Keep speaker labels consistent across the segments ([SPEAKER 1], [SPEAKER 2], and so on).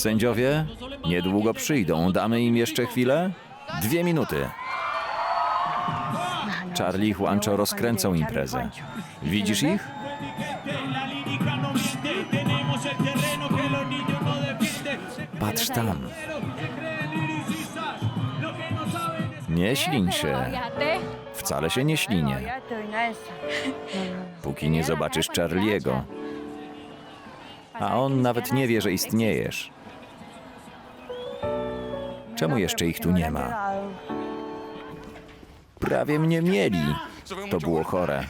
[SPEAKER 1] Sędziowie, niedługo przyjdą. Damy im jeszcze chwilę? Dwie minuty. Charlie i Juancho rozkręcą imprezę. Widzisz ich? Patrz tam. Nie ślin się. Wcale się nie ślinie. Póki nie zobaczysz Charliego. A on nawet nie wie, że istniejesz. Czemu jeszcze ich tu nie ma? Prawie mnie mieli. To było chore.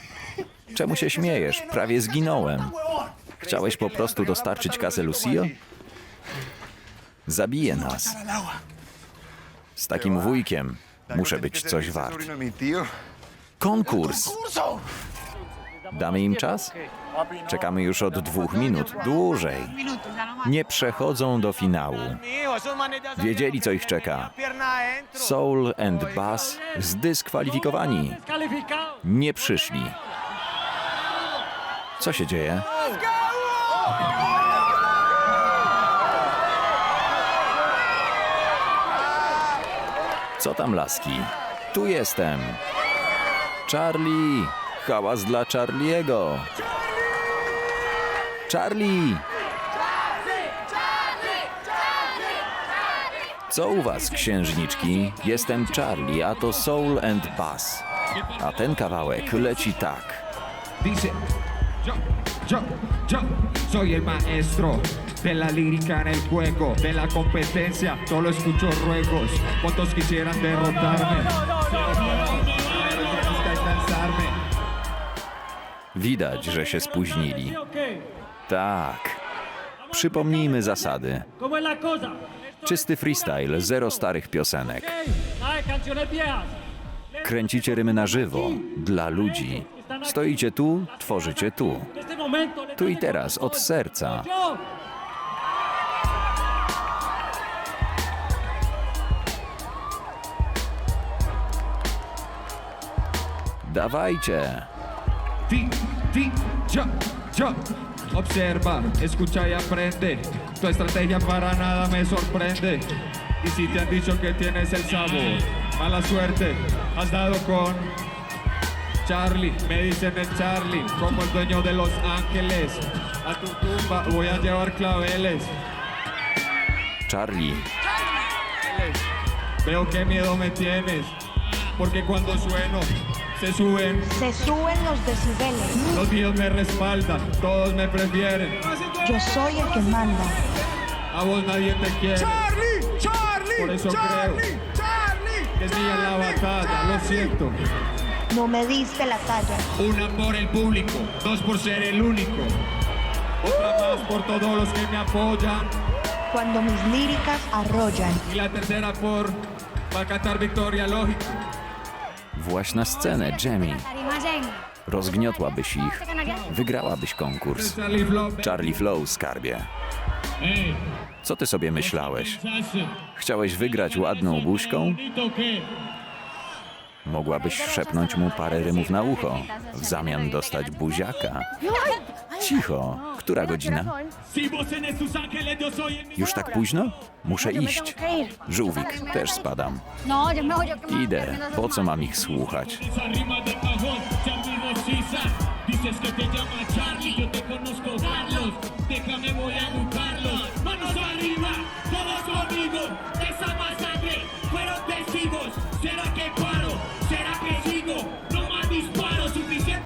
[SPEAKER 1] Czemu się śmiejesz? Prawie zginąłem. Chciałeś po prostu dostarczyć kasę Lucio? Zabije nas. Z takim wujkiem muszę być coś wart. Konkurs! Damy im czas? Czekamy już od dwóch minut, dłużej. Nie przechodzą do finału. Wiedzieli, co ich czeka. Soul and Bass zdyskwalifikowani. Nie przyszli. Co się dzieje? Co tam, laski? Tu jestem. Charlie! Hałas dla Charliego! Charlie! Co u was, księżniczki? Jestem Charlie, a to Soul and Bass. A ten kawałek leci tak.
[SPEAKER 2] Dice, yo, yo, yo soy el maestro de la lírica en el juego, de la competencia, solo escucho ruegos. ¿Cuántos quisieran derrotarme? Pero alcanzarme.
[SPEAKER 1] Widać, że się spóźnili. Tak. Przypomnijmy zasady. Czysty freestyle, zero starych piosenek. Kręcicie rymy na żywo, dla ludzi. Stoicie tu, tworzycie tu. Tu i teraz, od serca. Dawajcie!
[SPEAKER 2] Ti, ti, yo, yo. Observa, escucha y aprende. Tu estrategia para nada me sorprende. Y si te han dicho que tienes el sabor, mala suerte, has dado con Charlie. Me dicen el Charlie, como el dueño de Los Ángeles. A tu tumba voy a llevar claveles.
[SPEAKER 1] Charlie,
[SPEAKER 2] Veo qué miedo me tienes, porque cuando sueno se suben.
[SPEAKER 3] Se suben los decibeles.
[SPEAKER 2] Los míos me respaldan, todos me prefieren.
[SPEAKER 3] Yo soy el que manda.
[SPEAKER 2] A vos nadie te quiere. Por eso creo que es mía la batalla, lo siento.
[SPEAKER 3] No me diste la talla.
[SPEAKER 2] Una por el público, dos por ser el único. Otra más por todos los que me apoyan.
[SPEAKER 3] Cuando mis líricas arrollan.
[SPEAKER 2] Y la tercera por para cantar victoria lógica.
[SPEAKER 1] Właź na scenę, Jamie. Rozgniotłabyś ich. Wygrałabyś konkurs.
[SPEAKER 2] Charlie Flow,
[SPEAKER 1] skarbie. Co ty sobie myślałeś? Chciałeś wygrać ładną buźką? Mogłabyś szepnąć mu parę rymów na ucho, w zamian dostać buziaka. Cicho. Która godzina? Już tak późno? Muszę iść. Żółwik, też spadam. Idę. Po co mam ich słuchać?
[SPEAKER 4] Déjame voy a buscarlos, manos arriba, todos conmigo.